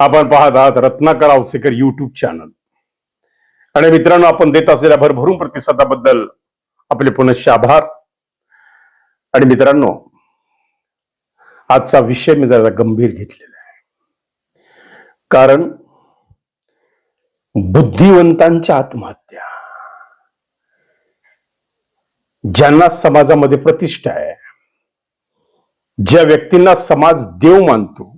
आपण पाहत आहात रत्नाकर आवसेकर युट्यूब चॅनल आणि मित्रांनो आपण देत असलेल्या भरभरून प्रतिसादाबद्दल आपले पुनश्च आभार. आणि मित्रांनो आजचा विषय मी जरा गंभीर घेतलेला आहे. कारण बुद्धिवंतांच्या आत्महत्या ज्यांना समाजामध्ये प्रतिष्ठा आहे ज्या व्यक्तींना समाज देव मानतो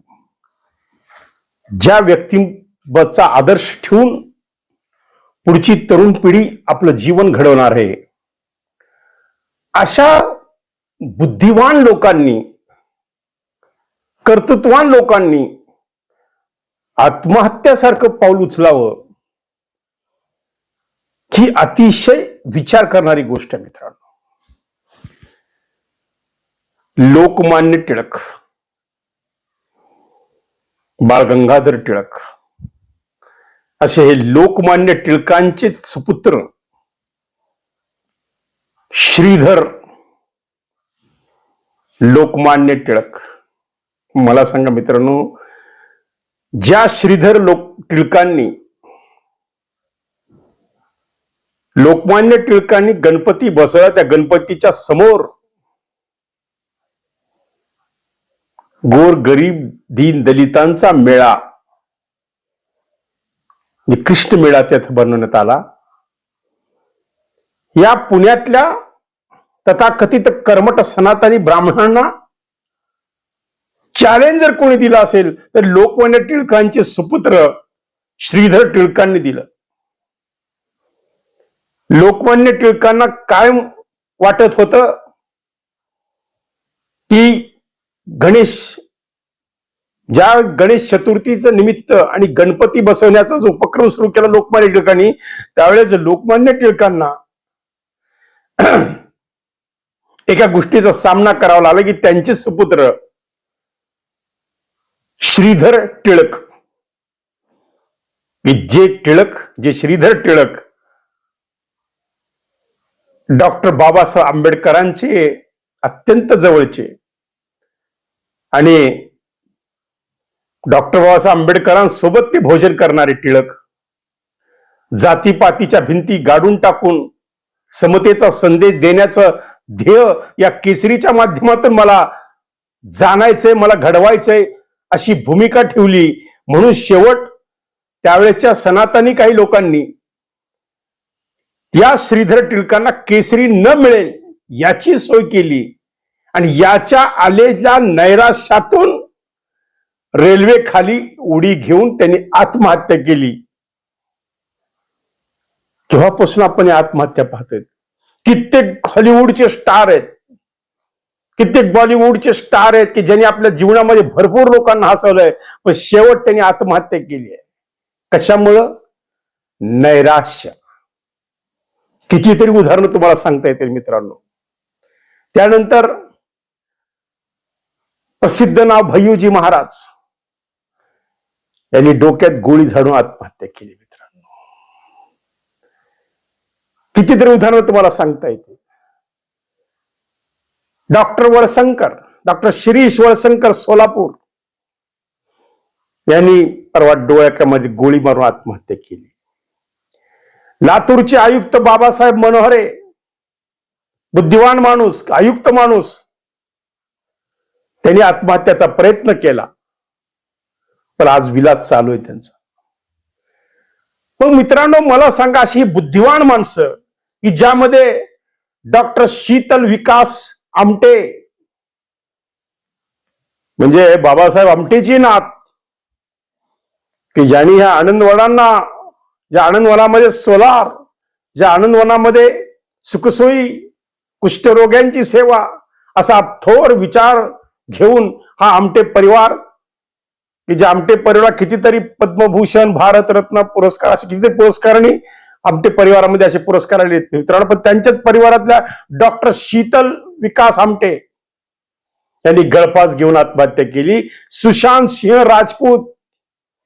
ज्या व्यक्तींचा आदर्श ठेवून पुढची तरुण पिढी आपलं जीवन घडवणार आहे अशा बुद्धिवान लोकांनी कर्तृत्वान लोकांनी आत्महत्यासारखं पाऊल उचलावं ही अतिशय विचार करणारी गोष्ट आहे मित्रांनो. लोकमान्य टिळक. बाळ गंगाधर टिळक. असे हे लोकमान्य टिळकांचे सुपुत्र श्रीधर लोकमान्य टिळक. मला सांगा मित्रांनो ज्या श्रीधर लोक टिळकांनी लोकमान्य टिळकांनी गणपती बसवला त्या गणपतीच्या समोर गोर गरीब दीन दलितांचा मेळा. म्हणजे कृष्ण मेळा त्यात बनवण्यात आला. या पुण्यातल्या तथाकथित कर्मट सनातनी ब्राह्मणांना चॅलेंज जर कोणी दिलं असेल तर लोकमान्य टिळकांचे सुपुत्र श्रीधर टिळकांनी दिलं. लोकमान्य टिळकांना काय वाटत होतं? की गणेश ज्या गणेश चतुर्थीचं निमित्त आणि गणपती बसवण्याचा जो उपक्रम सुरू केला लोकमान्य टिळकांनी त्यावेळेस लोकमान्य टिळकांना एका गोष्टीचा सामना करावा लागला की त्यांचे सुपुत्र श्रीधर टिळक. जे टिळक जे श्रीधर टिळक डॉक्टर बाबासाहेब आंबेडकरांचे अत्यंत जवळचे आणि डॉक्टर बाबासाहेब आंबेडकरांसोबत ते भोजन करणारे टिळक. जातीपातीच्या भिंती गाडून टाकून समतेचा संदेश देण्याचं ध्येय या केसरीच्या माध्यमातून मला जाणायचंय मला घडवायचंय अशी भूमिका ठेवली. म्हणून शेवट त्यावेळेच्या सनातनी काही लोकांनी या श्रीधर टिळकांना केसरी न मिळेल याची सोय केली. आणि याच्या आलेल्या नैराश्यातून रेल्वे खाली उडी घेऊन त्यांनी आत्महत्या केली. केव्हापासून आपण आत्महत्या पाहतोय? कित्येक हॉलिवूडचे स्टार आहेत. कित्येक बॉलिवूडचे स्टार आहेत की ज्यांनी आपल्या जीवनामध्ये भरपूर लोकांना हसवलंय पण शेवट त्यांनी आत्महत्या केली आहे. कशामुळं? नैराश्य. कितीतरी उदाहरणं तुम्हाला सांगता येतील मित्रांनो. त्यानंतर प्रसिद्ध नाव भय्यूजी महाराज. यांनी डोक्यात गोळी झाडून आत्महत्या केली मित्रांनो. कितीतरी उदाहरणं तुम्हाला सांगता येतील. डॉक्टर वळशंकर डॉक्टर शिरीष वळशंकर सोलापूर यांनी परवा डोळ्यामध्ये गोळी मारून आत्महत्या केली. लातूरचे आयुक्त बाबासाहेब मनोहरे बुद्धिवान माणूस आयुक्त माणूस त्यांनी आत्महत्याचा प्रयत्न केला. पण आज विलाज चालू आहे त्यांचा. मग मित्रांनो मला सांगा अशी ही बुद्धिवान माणसं की ज्यामध्ये डॉक्टर शीतल विकास आमटे म्हणजे बाबासाहेब आमटेची नात की ज्यांनी ह्या आनंदवनांना ज्या आनंदवनामध्ये सोलार ज्या आनंदवनामध्ये सुखसोयी कुष्ठरोग्यांची सेवा असा थोर विचार घेऊन हा आमटे परिवार की जे आमटे परिवार कितीतरी पद्मभूषण भारतरत्न पुरस्कार असे कितीतरी पुरस्कारांनी आमटे परिवारामध्ये असे पुरस्कार आले मित्रांनो पण त्यांच्याच परिवारातल्या डॉक्टर शीतल विकास आमटे यांनी गळफास घेऊन आत्महत्या केली. सुशांत सिंह राजपूत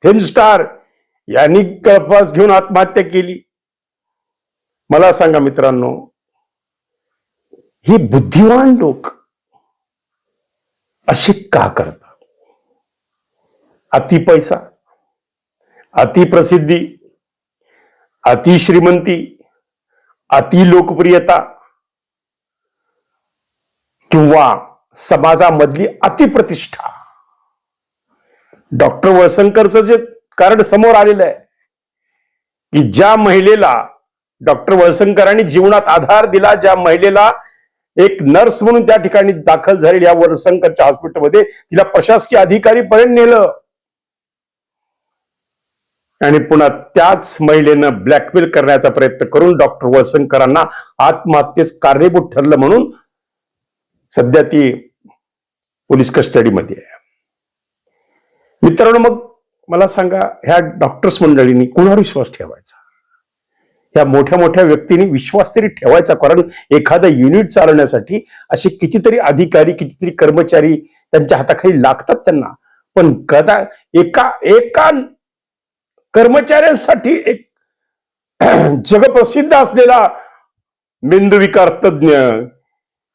फिल्म स्टार यांनी गळफास घेऊन आत्महत्या केली. मला सांगा मित्रांनो ही बुद्धिवान लोक असे का करतात अति पैसा अति प्रसिद्धी अति श्रीमंती अति लोकप्रियता किंवा समाजामधली अतिप्रतिष्ठा. डॉक्टर वळसंकरचं जे कारण समोर आलेलं आहे की ज्या महिलेला डॉक्टर वळसंकरांनी जीवनात आधार दिला ज्या महिलेला एक नर्स म्हणून त्या ठिकाणी दाखल झालेली या वळसंकरच्या हॉस्पिटलमध्ये तिला प्रशासकीय अधिकारी पर्यंत नेलं. आणि पुन्हा त्याच महिलेनं ब्लॅकमेल करण्याचा प्रयत्न करून डॉक्टर वळसंकरांना आत्महत्येस कारणीभूत ठरलं म्हणून सध्या ती पोलीस कस्टडीमध्ये आहे. मित्रांनो मग मला सांगा ह्या डॉक्टर्स मंडळींनी कुणावर विश्वास ठेवायचा? ह्या मोठ्या मोठ्या व्यक्तींनी विश्वास तरी ठेवायचा. कारण एखादं युनिट चालवण्यासाठी असे कितीतरी अधिकारी कितीतरी कर्मचारी त्यांच्या हाताखाली लागतात त्यांना. पण कदा एका एका कर्मचाऱ्यांसाठी एक जगप्रसिद्ध असलेला मेंदूविकार तज्ञ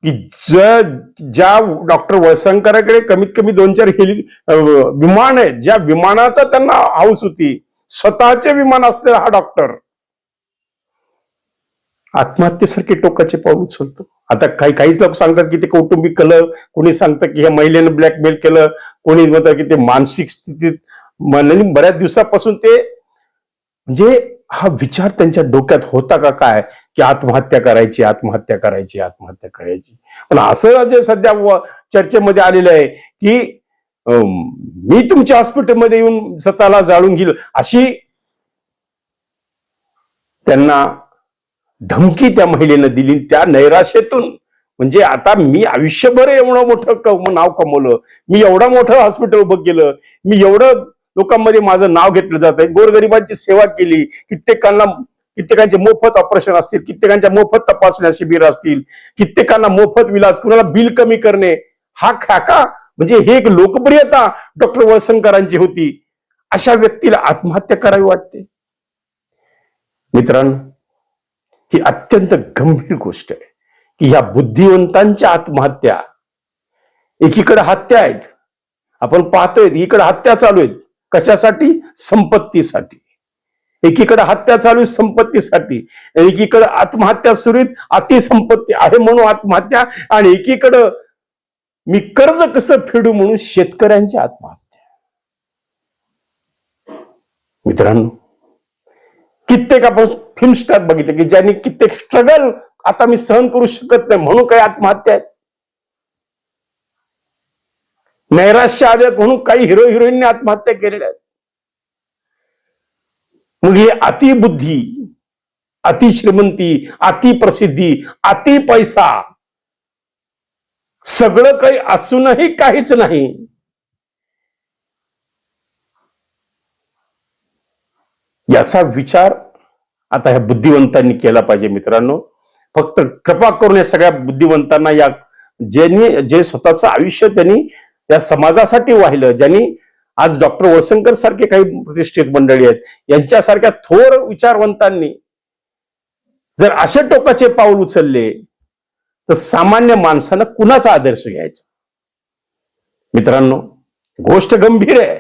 की ज- ज्या डॉक्टर वळसंकराकडे कमीत कमी दोन चार हेली विमान आहेत ज्या विमानाचा त्यांना हाऊस होती स्वतःचे विमान असलेला हा डॉक्टर आत्महत्येसारखे टोकाचे पाऊल उचलतो. आता काही काहीच लोक सांगतात की ते कौटुंबिक कलं कोणी सांगतं की ह्या महिलेनं ब्लॅकमेल केलं कोणी म्हणतात की ते मानसिक स्थितीत मन- बऱ्याच दिवसापासून ते म्हणजे हा विचार त्यांच्या डोक्यात होता का काय? की आत्महत्या करायची आत्महत्या करायची आत्महत्या करायची. पण असं जे सध्या चर्चेमध्ये आलेलं आहे की मी तुमच्या हॉस्पिटलमध्ये येऊन स्वतःला जाळून घेईल अशी त्यांना धमकी त्या महिलेनं दिली त्या नैराश्येतून म्हणजे आता मी आयुष्यभर एवढं मोठं नाव कमवलं मी एवढं मोठं हॉस्पिटल उभं केलं मी एवढं लोकांमध्ये माझं नाव घेतलं जात आहे गोरगरिबांची सेवा केली कित्येकांना कित्येकांचे मोफत ऑपरेशन असतील कित्येकांच्या मोफत तपासण्या शिबिर असतील कित्येकांना मोफत विलास कुणाला बिल कमी करणे हा खाका म्हणजे हे एक लोकप्रियता डॉक्टर वळसंकरांची होती. अशा व्यक्तीला आत्महत्या करावी वाटते. मित्रांनो ही अत्यंत गंभीर गोष्ट आहे की ह्या बुद्धिवंतांच्या आत्महत्या एकीकडे हत्या आहेत आपण पाहतोय इकडे हत्या चालू आहेत. कशासाठी? संपत्तीसाठी. एकीकडे हत्या चालू आहे संपत्तीसाठी एकीकडे आत्महत्या सुरू आहेत अतिसंपत्ती आहे म्हणून आत्महत्या आणि एकीकडं मी कर्ज कसं फेडू म्हणून शेतकऱ्यांची आत्महत्या. मित्रांनो कित्येक आपण फिल्म स्टार बघितले की ज्यांनी कित्येक स्ट्रगल आता मी सहन करू शकत नाही म्हणून काही आत्महत्या आहेत? नैराश्य आले म्हणून काही हिरो हिरोईनने आत्महत्या केलेल्या आहेत. मग ही अतिबुद्धी अति श्रीमंती अति प्रसिद्धी अति पैसा सगळं काही असूनही काहीच नाही. याचा विचार आता ह्या बुद्धिवंतांनी केला पाहिजे मित्रांनो. फक्त कृपा करून या सगळ्या बुद्धिवंतांना या ज्यांनी जे स्वतःचं आयुष्य त्यांनी या समाजासाठी वाहिलं ज्यांनी आज डॉक्टर वळसंकर सारखे काही प्रतिष्ठित मंडळी आहेत यांच्यासारख्या थोर विचारवंतांनी जर असे टोकाचे पाऊल उचलले तर सामान्य माणसानं कुणाचा आदर्श घ्यायचा? मित्रांनो गोष्ट गंभीर आहे.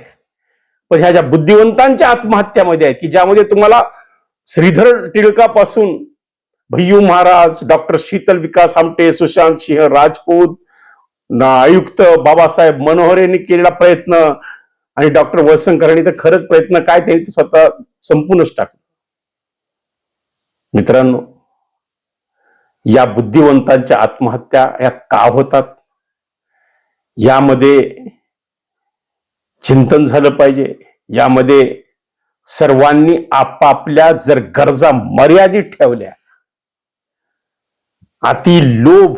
पण ह्या ज्या बुद्धिवंतांच्या आत्महत्यामध्ये आहेत की ज्यामध्ये तुम्हाला श्रीधर टिळकापासून भैयू महाराज डॉक्टर शीतल विकास आमटे सुशांत सिंह राजपूत आयुक्त बाबासाहेब मनोहर यांनी केलेला प्रयत्न आणि डॉक्टर वळसंकरांनी तर खरंच प्रयत्न काय त्यांनी ते स्वतः संपूर्णच टाकलं. मित्रांनो या बुद्धिवंतांच्या आत्महत्या या का होतात? यामध्ये चिंतन झालं पाहिजे. यामध्ये सर्वांनी आपापल्या जर गरजा मर्यादित ठेवल्या अति लोभ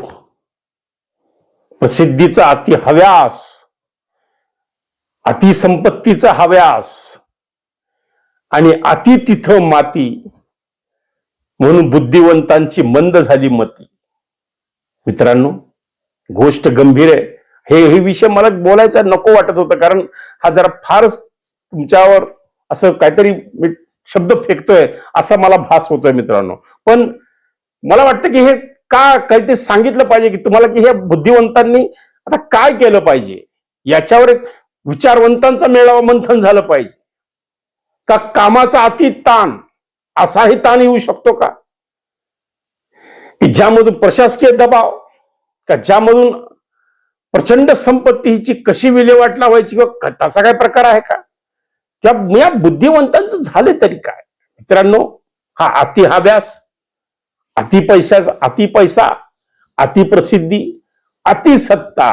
प्रसिद्धीचा अति हव्यास अतिसंपत्तीचा हव्यास आणि अति तिथं माती म्हणून बुद्धिवंतांची मंद झाली मती. मित्रांनो गोष्ट गंभीर आहे. हे हे विषय मला बोलायचा नको वाटत होतं कारण हा जरा फारच तुमच्यावर असं काहीतरी मी शब्द फेकतोय असा मला भास होतोय मित्रांनो. पण मला वाटतं की हे का काहीतरी सांगितलं पाहिजे की तुम्हाला की हे बुद्धिवंतांनी आता काय केलं पाहिजे? याच्यावर एक विचारवंतांचा मेळावा मंथन झालं पाहिजे. का कामाचा अति ताण असाही ताण येऊ शकतो का? की ज्यामधून प्रशासकीय दबाव का ज्यामधून प्रचंड संपत्ती हिची कशी विल्हेवाट लावायची किंवा तसा काय प्रकार आहे का? किंवा या बुद्धिवंतांचं झाले तरी काय? मित्रांनो हा अति हव्यास अति पैशाचा अति पैसा अति प्रसिद्धी अति सत्ता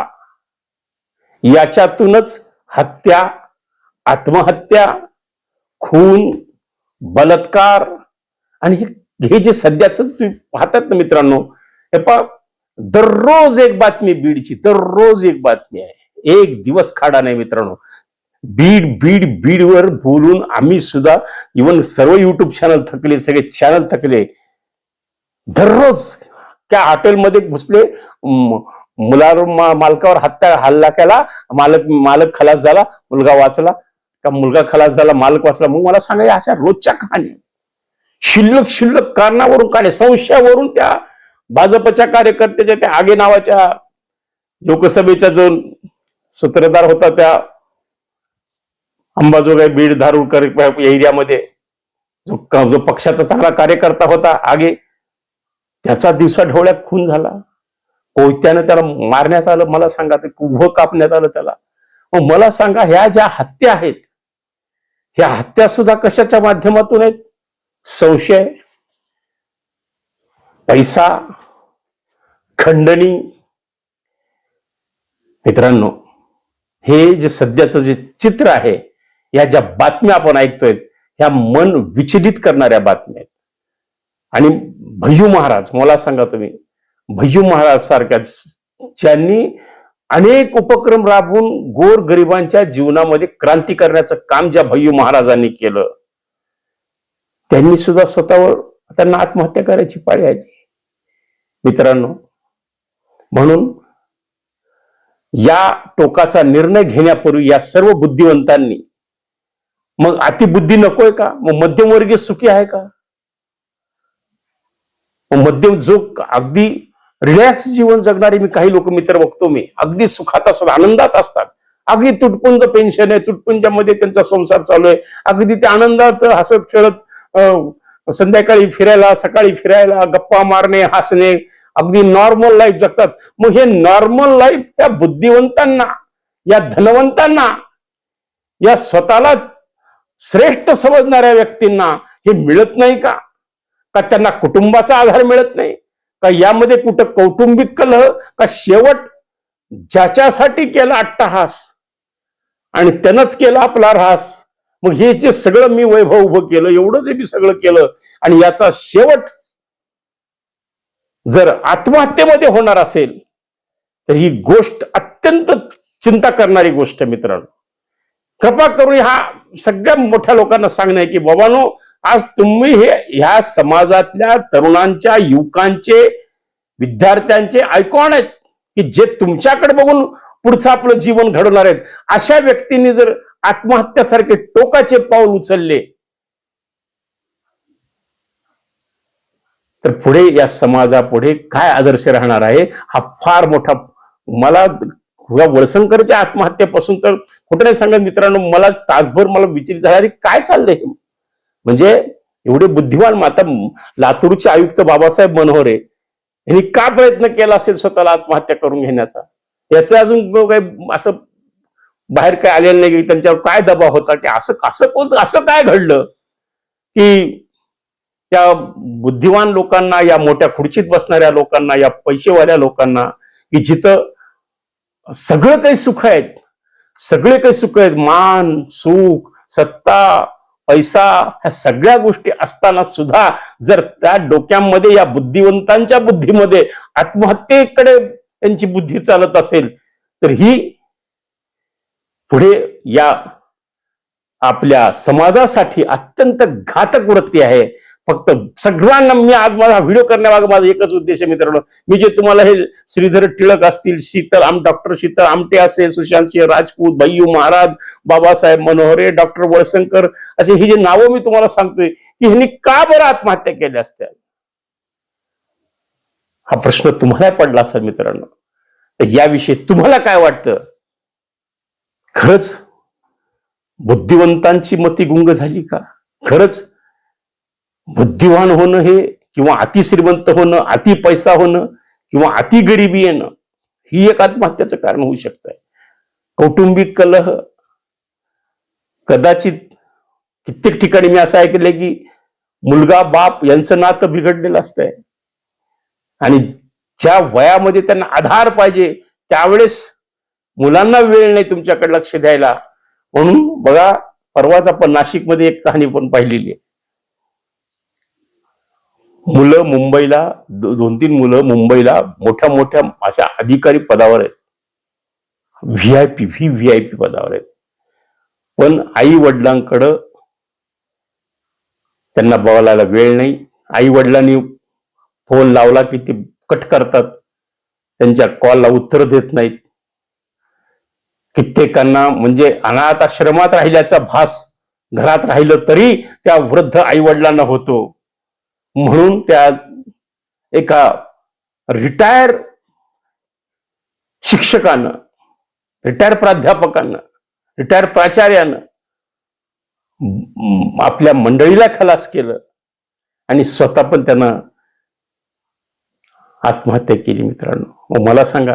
याच्यातूनच हत्या आत्महत्या खून बलात्कार आणि हे जे सध्याच तुम्ही पाहतात ना मित्रांनो हे पहा दररोज एक बातमी बीडची दररोज एक बातमी आहे. एक दिवस खाडा नाही मित्रांनो. बीड बीड बीडवर बोलून आम्ही सुद्धा इवन सर्व युट्यूब चॅनल थकले सगळे चॅनल थकले. दररोज त्या हॉटेलमध्ये घुसले मुलावर मा- मालकावर हत्या हल्ला केला मालक मालक खलास झाला मुलगा वाचला का मुलगा खलास झाला मालक वाचला. मग मला सांगा अशा रोजच्या कहाणी शिल्लक शिल्लक कारणावरून काढे संशयावरून त्या भाजपच्या कार्यकर्त्याच्या त्या आगे नावाच्या लोकसभेचा जो सूत्रधार होता त्या अंबाजोगाई बीड धारूरकर एरियामध्ये जो जो पक्षाचा चांगला कार्यकर्ता होता आगे त्याचा दिवसा ढवळ्यात खून झाला. कोयत्यानं त्याला मारण्यात आलं मला सांगा ते उभं कापण्यात आलं त्याला. मग मला सांगा ह्या ज्या हत्या आहेत ह्या हत्या सुद्धा कशाच्या माध्यमातून आहेत? संशय पैसा खंडणी. मित्रांनो हे जे सध्याचं जे चित्र आहे या ज्या बातम्या आपण ऐकतोय ह्या मन विचलित करणाऱ्या बातम्या आहेत. आणि भय्यू महाराज मला सांगा तुम्ही भय्यू महाराज सारख्या ज्यांनी अनेक उपक्रम राबवून गोर गरिबांच्या जीवनामध्ये क्रांती करण्याचं काम ज्या भय्यू महाराजांनी केलं त्यांनी सुद्धा स्वतःवर त्यांना आत्महत्या करायची पाळी आली. मित्रांनो म्हणून या टोकाचा निर्णय घेण्यापूर्वी या सर्व बुद्धिवंतांनी मग अतिबुद्धी नकोय का? मग मध्यमवर्गीय सुखी आहे का? मग मध्यम जो अगदी रिलॅक्स जीवन जगणारे मी काही लोक मित्र बघतो मी अगदी सुखात असतात आनंदात असतात. अगदी तुटपुंज पेन्शन आहे तुटपुंजामध्ये त्यांचा संसार चालू आहे. अगदी ते आनंदात हसत खेळत संध्याकाळी फिरायला सकाळी फिरायला गप्पा मारणे हसणे अगदी नॉर्मल लाईफ जगतात. मग हे नॉर्मल लाईफ या बुद्धिवंतांना या धनवंतांना या स्वतःला श्रेष्ठ समजणाऱ्या व्यक्तींना हे मिळत नाही का? का त्यांना कुटुंबाचा आधार मिळत नाही? का यामध्ये कुठं कौटुंबिक कलह? का शेवट ज्याच्यासाठी केला अट्टहास? आणि त्यानंच केला आपला ऱ्हास? मग हे जे सगळं मी वैभव उभं केलं एवढं जे मी सगळं केलं आणि याचा शेवट जर आत्महत्येमध्ये होणार असेल तर ही गोष्ट अत्यंत चिंता करणारी गोष्ट मित्रांनो. कृपा करून ह्या सगळ्या मोठ्या लोकांना सांगणं आहे की बाबानो आज तुम्ही हे ह्या समाजातल्या तरुणांच्या युवकांचे विद्यार्थ्यांचे आयकॉन आहेत की जे तुमच्याकडे बघून पुढचं आपलं जीवन घडवणार आहेत. अशा व्यक्तींनी जर आत्महत्यासारखे टोकाचे पाऊल उचलले तर पुढे या समाजापुढे काय आदर्श राहणार आहे? हा फार मोठा मला वळसंकरच्या आत्महत्येपासून तर कुठे नाही सांगत मित्रांनो मला तासभर मला विचारित झाला अरे काय चाललंय हे? म्हणजे एवढे बुद्धिमान माता लातूरचे आयुक्त बाबासाहेब मनोहरे यांनी का प्रयत्न केला असेल स्वतःला आत्महत्या करून घेण्याचा? याचं अजून काही असं बाहेर काय आलेलं नाही की त्यांच्यावर काय दबाव होता? की असं कसं कोण असं काय घडलं? की त्या बुद्धिवान लोकांना या मोठ्या खुर्चीत बसणाऱ्या लोकांना या पैसेवाल्या लोकांना की जिथं सगळं काही सुख आहेत सगळे काही सुख आहेत. मान सुख सत्ता पैसा ह्या सगळ्या गोष्टी असताना सुद्धा जर त्या डोक्यामध्ये या बुद्धिवंतांच्या बुद्धीमध्ये आत्महत्येकडे त्यांची बुद्धी चालत असेल तर ही पुढे या आपल्या समाजासाठी अत्यंत घातक वृत्ती आहे. फक्त सगळ्यांना मी आज माझा व्हिडिओ करण्यामागे माझा एकच उद्देश आहे मित्रांनो. मी जे तुम्हाला हे श्रीधर टिळक असतील शीतल आम डॉक्टर शीतल आमटे असे सुशांत सिंह राजपूत भैयू महाराज बाबासाहेब मनोहरे डॉक्टर वळशंकर असे ही जे नावं मी तुम्हाला सांगतोय की ह्यांनी का बरं आत्महत्या केल्या असत्या? हा प्रश्न तुम्हाला पडला असेल मित्रांनो. तर याविषयी तुम्हाला काय वाटतं? खरंच बुद्धिवंतांची मती गुंग झाली का? खरंच बुद्धिवान होणं हे किंवा अति श्रीमंत होणं अति पैसा होणं किंवा अति गरिबी येणं ही एक आत्महत्याचं कारण होऊ शकत आहे कौटुंबिक कलह कदाचित कित्येक ठिकाणी मी असं ऐकलंय की मुलगा बाप यांचं नातं बिघडलेलं असतंय. आणि ज्या वयामध्ये त्यांना आधार पाहिजे त्यावेळेस मुलांना वेळ नाही तुमच्याकडे लक्ष द्यायला. म्हणून बघा परवाच आपण नाशिकमध्ये एक कहाणी पण पाहिलेली आहे. हो. मुलं मुंबईला दोन तीन मुलं मुंबईला मोठ्या मोठ्या अशा अधिकारी पदावर आहेत. V I P V V I P पदावर आहेत. पण आई वडिलांकडं त्यांना बोलायला वेळ नाही. आई वडिलांनी फोन लावला की ते कट करतात. त्यांच्या कॉलला उत्तर देत नाहीत. कित्येकांना म्हणजे अनाथ आश्रमात राहिल्याचा भास घरात राहिलं तरी त्या वृद्ध आई वडिलांना होतो. म्हणून त्या एका रिटायर शिक्षकानं रिटायर प्राध्यापकानं रिटायर प्राचार्यानं आपल्या मंडळीला खलास केलं आणि स्वतः पण त्यानं आत्महत्या केली मित्रांनो. मला सांगा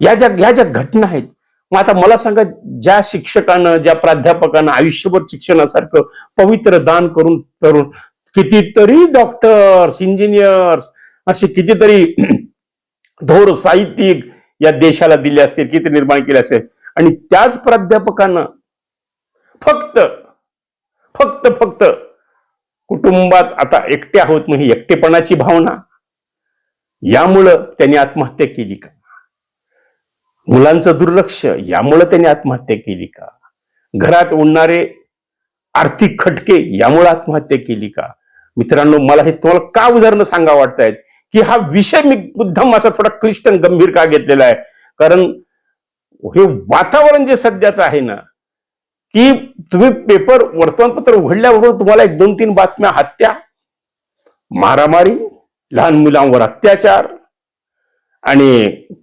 या ज्या या ज्या घटना आहेत मग आता मला सांगा ज्या शिक्षकानं ज्या प्राध्यापकानं आयुष्यभर शिक्षणासारखं पवित्र दान करून तरुण कितीतरी डॉक्टर्स इंजिनियर्स असे कितीतरी धोर साहित्यिक या देशाला दिले असतील किती निर्माण केले असेल. आणि त्याच प्राध्यापकानं फक्त फक्त फक्त कुटुंबात आता एकटे आहोत मग ही एकटेपणाची भावना. यामुळं त्यांनी आत्महत्या केली का? मुलांचं दुर्लक्ष यामुळं त्यांनी आत्महत्या केली का? घरात उडणारे आर्थिक खटके यामुळे आत्महत्या केली का? मित्रांनो मला हे तुम्हाला का उदाहरणं सांगा वाटतायत की हा विषय मी मुद्दाम असा थोडा क्लिष्ट गंभीर का घेतलेला आहे? कारण हे वातावरण जे सध्याचं आहे ना की तुम्ही पेपर वर्तमानपत्र उघडल्याबरोबर तुम्हाला एक दोन तीन बातम्या हत्या मारामारी लहान मुलांवर अत्याचार आणि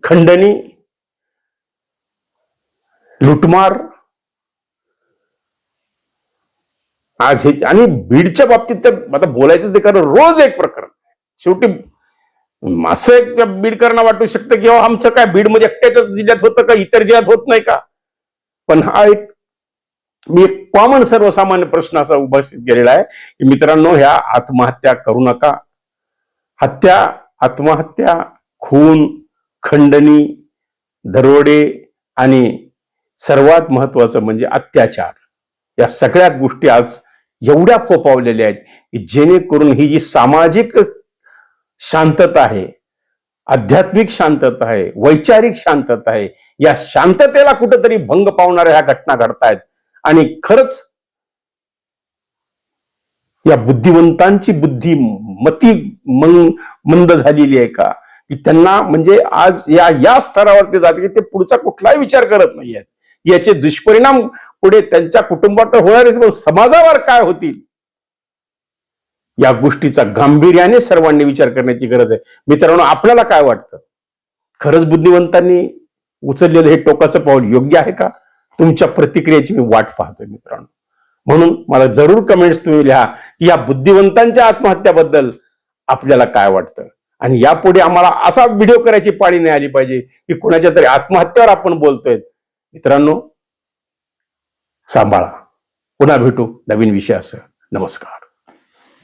खंडणी लुटमार आज हे आणि बीडच्या बाबतीत तर आता बोलायचंच ते कारण रोज एक प्रकरण. शेवटी असं एक बीडकरांना वाटू शकतं की आमचं काय बीड म्हणजे एकट्याच्या जिल्ह्यात होतं का? इतर जिल्ह्यात होत नाही का? पण हा एक मी एक कॉमन सर्वसामान्य प्रश्न असा उपस्थित केलेला आहे की मित्रांनो ह्या आत्महत्या करू नका. हत्या आत्महत्या खून खंडणी दरोडे आणि सर्वात महत्वाचं म्हणजे अत्याचार. या सगळ्यात गोष्टी आज एवढ्या फोपावलेल्या आहेत जेणेकरून ही जी सामाजिक शांतता आहे आध्यात्मिक शांतता आहे वैचारिक शांतता आहे या शांततेला कुठेतरी भंग पावणाऱ्या ह्या घटना घडतायत. आणि खरंच या बुद्धिवंतांची बुद्धी मती मंग मंद झालेली आहे का? की त्यांना म्हणजे आज या या स्तरावरती जाते की ते पुढचा कुठलाही विचार करत नाहीयेत. याचे दुष्परिणाम पुढे त्यांच्या कुटुंबावर तर होणार पण समाजावर काय होतील? या गोष्टीचा गांभीर्याने सर्वांनी विचार करण्याची गरज आहे. मित्रांनो आपल्याला काय वाटतं? खरंच बुद्धिवंतांनी उचललेलं हे टोकाचं पाऊल योग्य आहे का? तुमच्या प्रतिक्रियेची मी वाट पाहतोय मित्रांनो. म्हणून मला जरूर कमेंट्स तुम्ही लिहा की या बुद्धिवंतांच्या आत्महत्याबद्दल आपल्याला काय वाटतं? आणि यापुढे आम्हाला असा व्हिडिओ करायची पाळी नाही आली पाहिजे की कुणाच्या तरी आत्महत्यावर आपण बोलतोय. मित्रांनो सांभाळा. पुन्हा भेटू नवीन विषय असं नमस्कार.